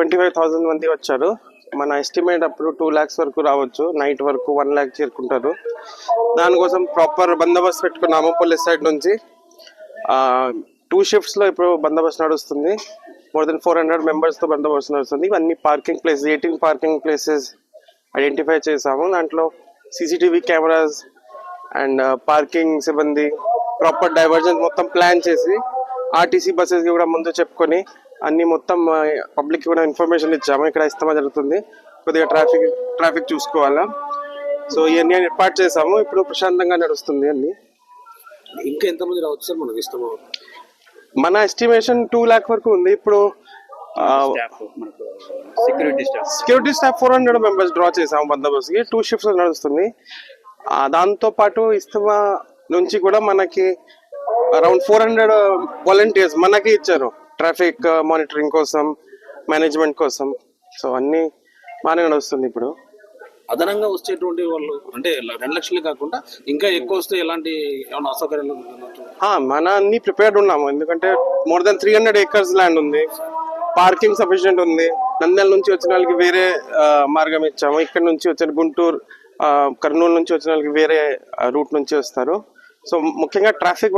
Twenty five thousand మంది వచ్చారు. మన ఎస్టిమేట్ అప్పుడు టూ ల్యాక్స్ వరకు రావచ్చు. నైట్ వరకు వన్ ల్యాక్ చేరుకుంటారు. దానికోసం ప్రాపర్ బందోబస్తు పెట్టుకున్నాము పోలీస్ సైడ్ నుంచి. టూ షిఫ్ట్స్లో ఇప్పుడు బందోబస్తు నడుస్తుంది. మోర్ దెన్ ఫోర్ హండ్రెడ్ మెంబర్స్తో బందోబస్తు నడుస్తుంది. ఇవన్నీ parking place eighteen parking places identify చేసాము దాంట్లో సీసీటీవీ కెమెరాస్ అండ్ పార్కింగ్ సిబ్బంది ప్రాపర్ డైవర్జన్స్ మొత్తం ప్లాన్ చేసి ఆర్టీసీ బస్సెస్కి కూడా ముందు చెప్పుకొని అన్ని మొత్తం పబ్లిక్ కూడా ఇన్ఫర్మేషన్ ఇచ్చాము. ఇక్కడ ఇస్తామా జరుగుతుంది. కొద్దిగా ట్రాఫిక్ ట్రాఫిక్ చూసుకోవాలా? సో ఇవన్నీ ఏర్పాటు చేసాము ఇప్పుడు ప్రశాంతంగా నడుస్తుంది అన్ని. ఇంకా ఎంతమంది రావచ్చు సార్ మనకి ఇష్టం మన ఎస్టిమేషన్ టూ ల్యాక్ వరకు ఉంది. ఇప్పుడు security staff security staff four hundred members draw చేసాము బందోబస్తుకి. టూ షిఫ్ట్స్ నడుస్తుంది. ఆ, దాంతో పాటు ఇస్తమా నుంచి కూడా మనకి అరౌండ్ ఫోర్ హండ్రెడ్ వాలంటీర్స్ మనకి ఇచ్చారు. ట్రాఫిక్ మానిటరింగ్ కోసం మేనేజ్మెంట్ కోసం. సో అన్ని బాగానే నడుస్తుంది ఇప్పుడు. అదనంగా వచ్చేటువంటి వాళ్ళు అంటే రెండు లక్షలే కాకుండా ఇంకా ఎక్కువ వస్తే ఎలాంటి ఏమైనా అసౌకర్యాలు మన అన్ని ప్రిపేర్డ్ ఉన్నాము. ఎందుకంటే more than three hundred acres land ఉంది. పార్కింగ్ సఫిషియెంట్ ఉంది. నంద్యాల నుంచి వచ్చిన వాళ్ళకి వేరే మార్గం ఇచ్చాము. ఇక్కడ నుంచి వచ్చిన గుంటూరు కర్నూలు నుంచి వచ్చిన వాళ్ళకి వేరే రూట్ నుంచి వస్తారు. సో ముఖ్యంగా ట్రాఫిక్